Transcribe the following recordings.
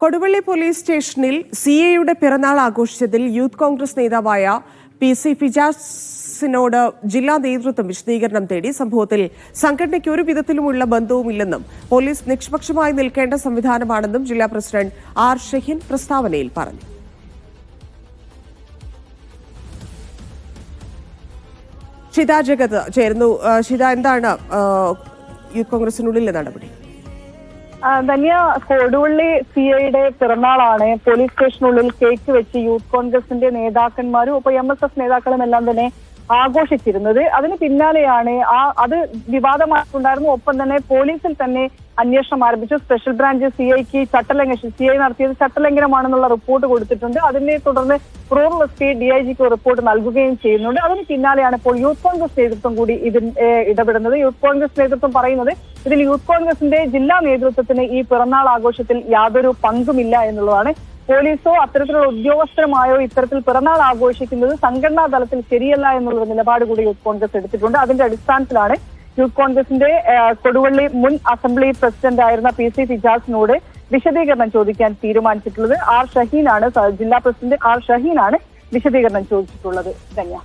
Koduvally police സ്റ്റേഷനിൽ C എയുടെ പിറന്നാൾ ആഘോഷിച്ചതിൽ യൂത്ത് കോൺഗ്രസ് നേതാവായ പി സി ഫിജാസിനോട് ജില്ലാ നേതൃത്വം വിശദീകരണം തേടി സംഭവത്തിൽ സംഘടനയ്ക്ക് ഒരു വിധത്തിലുമുള്ള ബന്ധവുമില്ലെന്നും പോലീസ് നിഷ്പക്ഷമായി നിൽക്കേണ്ട സംവിധാനമാണെന്നും ജില്ലാ പ്രസിഡന്റ് ആർ ഷഹീൻ പ്രസ്താവനയിൽ പറഞ്ഞു. ഷിത ജഗത് ചേരുന്നു. ചിത എന്താണ് യൂത്ത് കോൺഗ്രസിനുള്ളിലെ നടപടി? ധന്യ കൊടുവള്ളി സി ഐയുടെ പിറന്നാളാണ്. പോലീസ് സ്റ്റേഷനുള്ളിൽ കേക്ക് വെച്ച് യൂത്ത് കോൺഗ്രസിന്റെ നേതാക്കന്മാരും ഒപ്പം എം എസ് എഫ് നേതാക്കളും എല്ലാം തന്നെ ആഘോഷിച്ചിരുന്നത്. അതിന് പിന്നാലെയാണ് ആ അത് വിവാദമായിട്ടുണ്ടായിരുന്നു. ഒപ്പം തന്നെ പോലീസിൽ തന്നെ അന്വേഷണം ആരംഭിച്ചു. സ്പെഷ്യൽ ബ്രാഞ്ച് സി ഐക്ക് ചട്ടലംഘനം സി ഐ നടത്തിയത് ചട്ടലംഘനമാണെന്നുള്ള റിപ്പോർട്ട് കൊടുത്തിട്ടുണ്ട്. അതിനെ തുടർന്ന് rural S P D I ജിക്ക് റിപ്പോർട്ട് നൽകുകയും ചെയ്യുന്നുണ്ട്. അതിന് പിന്നാലെയാണ് ഇപ്പോൾ യൂത്ത് കോൺഗ്രസ് നേതൃത്വം കൂടി ഇതിൽ ഇടപെടുന്നത്. യൂത്ത് കോൺഗ്രസ് നേതൃത്വം പറയുന്നത് ഇതിൽ യൂത്ത് കോൺഗ്രസിന്റെ ജില്ലാ നേതൃത്വത്തിന് ഈ പിറന്നാൾ ആഘോഷത്തിൽ യാതൊരു പങ്കുമില്ല എന്നുള്ളതാണ്. പോലീസോ അത്തരത്തിലുള്ള ഉദ്യോഗസ്ഥരുമായോ ഇത്തരത്തിൽ പിറന്നാൾ ആഘോഷിക്കുന്നത് സംഘടനാ തലത്തിൽ ശരിയല്ല എന്നുള്ള നിലപാട് കൂടി യൂത്ത് കോൺഗ്രസ് എടുത്തിട്ടുണ്ട്. അതിന്റെ അടിസ്ഥാനത്തിലാണ് യൂത്ത് കോൺഗ്രസിന്റെ കൊടുവള്ളി മുൻ അസംബ്ലി പ്രസിഡന്റ് ആയിരുന്ന പി സി ഫിജാസിനോട് വിശദീകരണം ചോദിക്കാൻ തീരുമാനിച്ചിട്ടുള്ളത്. ആർ ഷഹീനാണ് ജില്ലാ പ്രസിഡന്റ് ആർ ഷഹീനാണ് വിശദീകരണം ചോദിച്ചിട്ടുള്ളത്. ധന്യ.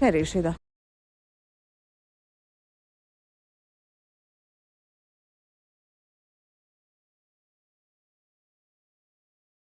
ശരി ഷിത